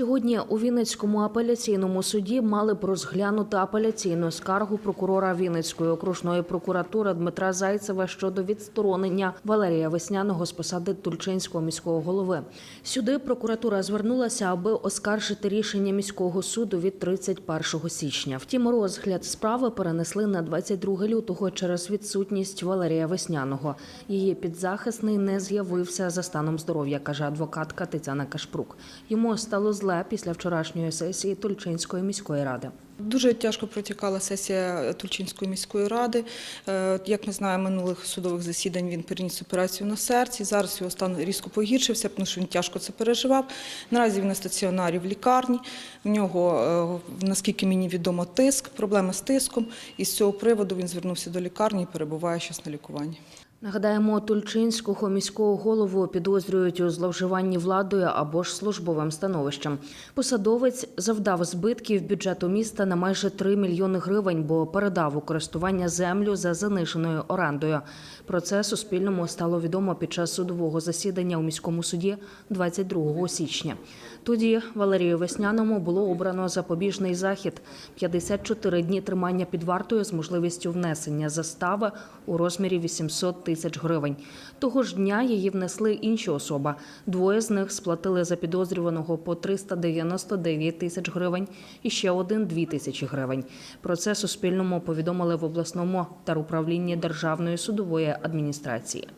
Сьогодні у Вінницькому апеляційному суді мали б розглянути апеляційну скаргу прокурора Вінницької окружної прокуратури Дмитра Зайцева щодо відсторонення Валерія Весняного з посади Тульчинського міського голови. Сюди прокуратура звернулася, аби оскаржити рішення міського суду від 31 січня. Втім, розгляд справи перенесли на 22 лютого через відсутність Валерія Весняного. Її підзахисний не з'явився за станом здоров'я, каже адвокатка Тетяна Кашпрук. Йому стало зле після вчорашньої сесії Тульчинської міської ради. Дуже тяжко протікала сесія Тульчинської міської ради. Е, Як ми знаємо, минулих судових засідань він переніс операцію на серці. Зараз його стан різко погіршився, тому що він тяжко це переживав. Наразі він на стаціонарі в лікарні. В нього, е, наскільки мені відомо, тиск, проблеми з тиском. І з цього приводу він звернувся до лікарні і перебуває зараз на лікуванні. Нагадаємо, Тульчинського міського голову підозрюють у зловживанні владою або ж службовим становищем. Посадовець завдав збитків бюджету міста на майже 3 мільйони гривень, бо передав у користування землю за заниженою орендою. Про це Суспільному стало відомо під час судового засідання у міському суді 22 січня. Тоді Валерію Весняному було обрано запобіжний захід 54 дні тримання під вартою з можливістю внесення застави у розмірі 800 тисяч гривень. Того ж дня її внесли інші особи. Двоє з них сплатили за підозрюваного по 399 тисяч гривень і ще один 2 тисячі гривень. Про це Суспільному повідомили в обласному теруправлінні Державної судової адміністрації.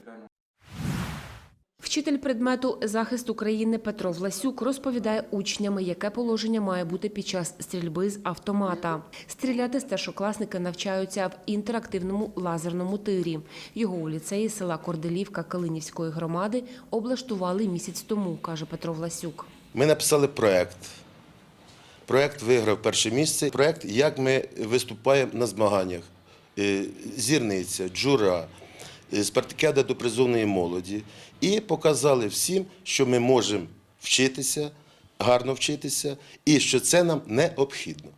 Вчитель предмету захист України Петро Власюк розповідає учням, яке положення має бути під час стрільби з автомата. Стріляти старшокласники навчаються в інтерактивному лазерному тирі. Його у ліцеї села Корделівка Калинівської громади облаштували місяць тому, каже Петро Власюк. Ми написали проект. Проект виграв перше місце. Проект, як ми виступаємо на змаганнях. Е, Зірниця, джура, спартакіада до призовної молоді. І показали всім, що ми можемо вчитися, гарно вчитися, і що це нам необхідно.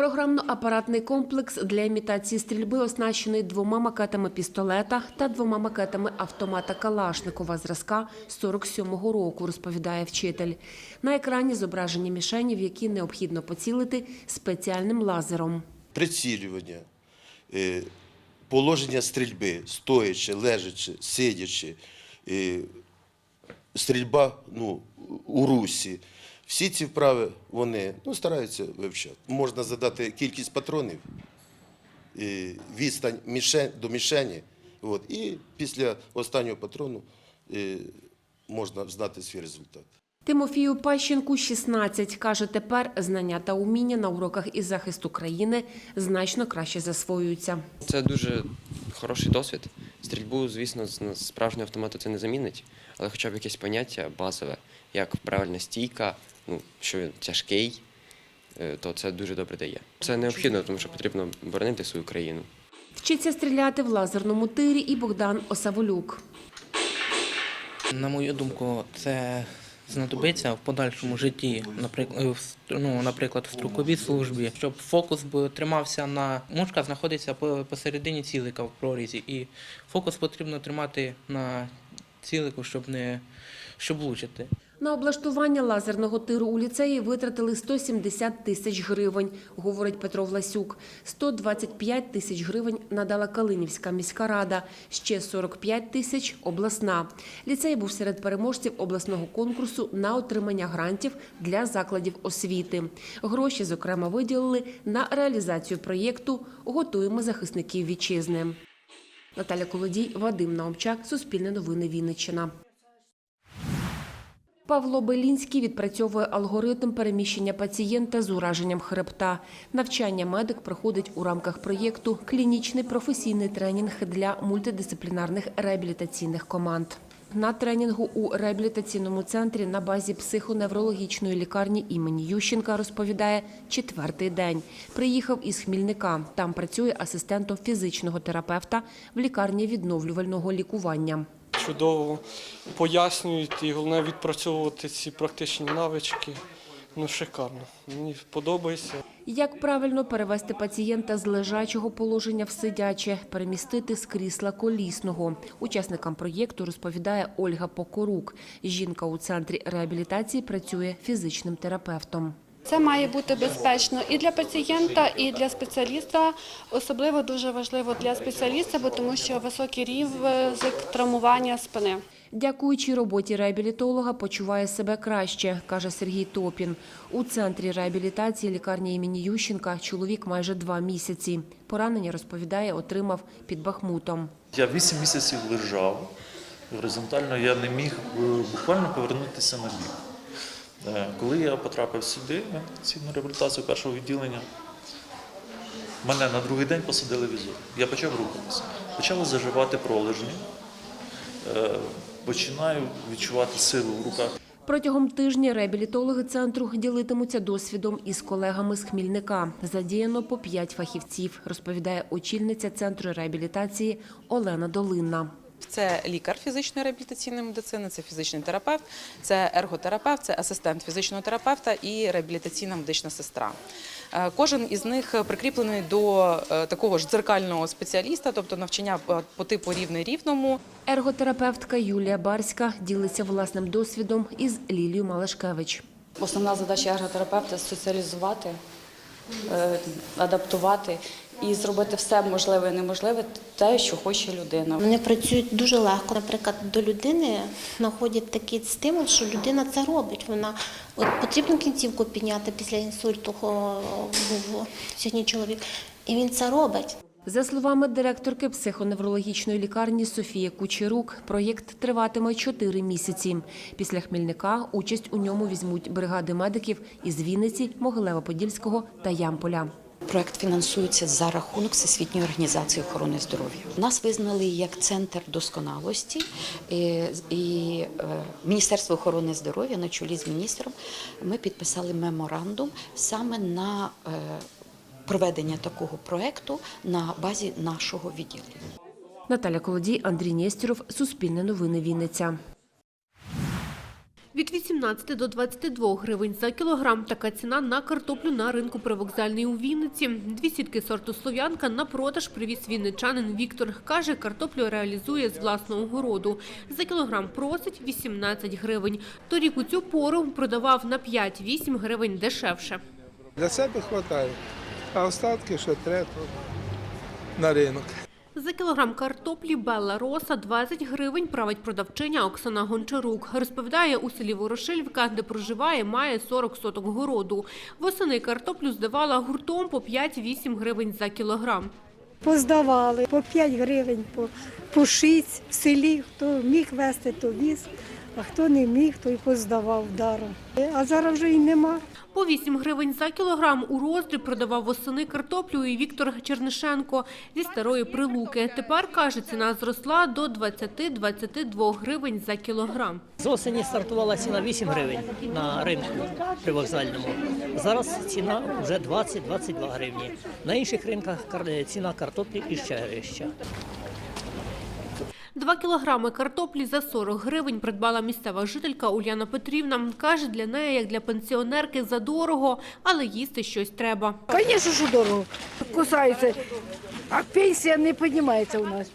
Програмно-апаратний комплекс для імітації стрільби оснащений двома макетами пістолета та двома макетами автомата Калашникова зразка 47-го року, розповідає вчитель. На екрані зображені мішені, в які необхідно поцілити спеціальним лазером. Прицілювання, е, положення стрільби, стоячи, лежачи, сидячи, стрільба ну, у русі. Всі ці вправи вони ну, стараються вивчати. Можна задати кількість патронів, відстань до мішені. От, і після останнього патрону можна знати свій результат. Тимофію Пащенку 16. Каже, тепер знання та уміння на уроках із захисту країни значно краще засвоюються. Це дуже хороший досвід. Стрільбу, звісно, з справжнього автомату це не замінить, але хоча б якесь поняття базове, як правильна стійка, ну, що він тяжкий, е, то це дуже добре дає. Це необхідно, тому що потрібно боронити свою країну. Вчиться стріляти в лазерному тирі і Богдан Осаволюк. На мою думку, це знадобиться в подальшому житті, наприклад, ну, наприклад, в строковій службі, щоб фокус тримався на мушка знаходиться посередині цілика в прорізі, і фокус потрібно тримати на цілику, щоб не щоб влучити. На облаштування лазерного тиру у ліцеї витратили 170 тисяч гривень, говорить Петро Власюк. 125 тисяч гривень надала Калинівська міська рада, ще 45 тисяч – обласна. Ліцей був серед переможців обласного конкурсу на отримання грантів для закладів освіти. Гроші, зокрема, виділили на реалізацію проєкту «Готуємо захисників вітчизни». Наталя Колодій, Вадим Наумчак, Суспільне новини Вінниччина. Павло Белінський відпрацьовує алгоритм переміщення пацієнта з ураженням хребта. Навчання медик проходить у рамках проєкту Клінічний професійний тренінг для мультидисциплінарних реабілітаційних команд. На тренінгу у реабілітаційному центрі на базі психоневрологічної лікарні імені Ющенка розповідає четвертий день. Приїхав із Хмільника. Там працює асистентом фізичного терапевта в лікарні відновлювального лікування. Чудово пояснюють і головне відпрацьовувати ці практичні навички, Ну, шикарно. Мені подобається. Як правильно перевести пацієнта з лежачого положення в сидяче, перемістити з крісла колісного? Учасникам проєкту розповідає Ольга Покорук. Жінка у центрі реабілітації працює фізичним терапевтом. Це має бути безпечно і для пацієнта, і для спеціаліста. Особливо дуже важливо для спеціаліста, бо тому що високий рівень травмування спини. Дякуючи роботі реабілітолога, почуває себе краще, каже Сергій Топін. У центрі реабілітації лікарні імені Ющенка чоловік майже два місяці. Поранення, розповідає, отримав під Бахмутом. Я 8 місяців лежав, горизонтально я не міг е, буквально повернутися на бік. Е, Коли я потрапив сюди, в інтенсивну реабілітацію першого відділення, мене на другий день посадили в візок. Я почав рухатися. Почали заживати пролежні, Е, починаю відчувати силу в руках. Протягом тижня реабілітологи центру ділитимуться досвідом із колегами з Хмільника. Задіяно по п'ять фахівців, розповідає очільниця центру реабілітації Олена Долинна. Це лікар фізичної реабілітаційної медицини, це фізичний терапевт, це ерготерапевт, це асистент фізичного терапевта і реабілітаційна медична сестра. Е, Кожен із них прикріплений до е, такого ж дзеркального спеціаліста, тобто навчання по- типу рівний рівному. Ерготерапевтка Юлія Барська ділиться власним досвідом із Лілією Малашкевич. Основна задача ерготерапевта соціалізувати, е, адаптувати і зробити все можливе і неможливе, те, що хоче людина. Вони працюють дуже легко. Наприклад, до людини знаходять такий стимул, що людина це робить. Вона от потрібно кінцівку підняти після інсульту, був сьогодні чоловік, і він це робить. За словами директорки психоневрологічної лікарні Софії Кучерук, проєкт триватиме чотири місяці. Після Хмельника участь у ньому візьмуть бригади медиків із Вінниці, Могилева-Подільського та Ямполя. Проект фінансується за рахунок Всесвітньої організації охорони здоров'я. Нас визнали як центр досконалості, і, і е, Міністерство охорони здоров'я на чолі з міністром ми підписали меморандум саме на е, проведення такого проекту на базі нашого відділення. Наталя Колодій, Андрій Нєстєров, Суспільне новини Вінниця. Від 18 до 22 гривень за кілограм така ціна на картоплю на ринку привокзальний у Вінниці. Дві сітки сорту «Слов'янка» на продаж привіз вінничанин Віктор. Каже, картоплю реалізує з власного городу. За кілограм просить 18 гривень. Торік у цю пору продавав на 5-8 гривень дешевше. Для себе вистачає, а остатки ще треба на ринок. За кілограм картоплі Белла Роса 20 гривень править продавчиня Оксана Гончарук. Розповідає, у селі Ворошилівка, де проживає, має 40 соток городу. Восени картоплю здавала гуртом по 5-8 гривень за кілограм. Поздавали по 5 гривень, по, по 6 в селі. Хто міг вести, то віз, а хто не міг, то й поздавав даром. А зараз вже й нема. По 8 гривень за кілограм у роздріб продавав восени картоплю і Віктор Чернишенко зі старої прилуки. Тепер, каже, ціна зросла до 20-22 гривень за кілограм. З осені стартувала ціна 8 гривень на ринку привокзальному. Зараз ціна вже 20-22 гривні. На інших ринках кар- ціна картоплі іще вища. Два кілограми картоплі за 40 гривень придбала місцева жителька Уляна Петрівна. Каже, для неї, як для пенсіонерки, задорого, але їсти щось треба. Звісно, що дорого. Кусаються, а пенсія не піднімається у нас.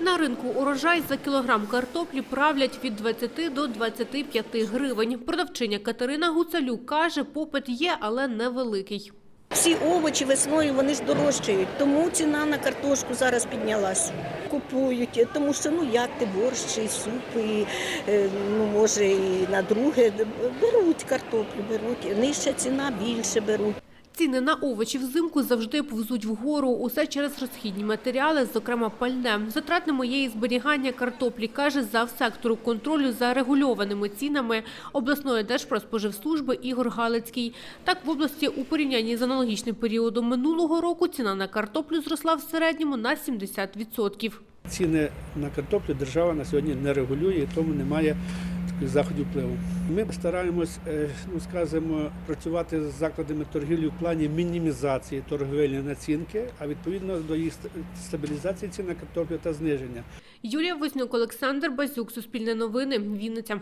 На ринку урожай за кілограм картоплі правлять від 20 до 25 гривень. Продавчиня Катерина Гуцалюк каже, попит є, але невеликий. Всі овочі весною вони ж дорожчають, тому ціна на картошку зараз піднялась. Купують, тому що ну як ти борщ, і суп, і е, ну може і на друге беруть картоплю, беруть. Нижча ціна більше беруть. Ціни на овочі взимку завжди повзуть вгору. Усе через розхідні матеріали, зокрема пальне. Затратними є зберігання картоплі, каже завсектору контролю за регульованими цінами обласної Держпродспоживслужби Ігор Галицький. Так, в області у порівнянні з аналогічним періодом минулого року ціна на картоплю зросла в середньому на 70%. Ціни на картоплю держава на сьогодні не регулює, тому немає заходів впливу. Ми стараємось, е, ну скажімо, працювати з закладами торгівлі в плані мінімізації торговельної націнки, а відповідно до їх стабілізації цін на картоплю та зниження. Юлія Вознюк, Олександр Базюк, Суспільне новини, Вінниця.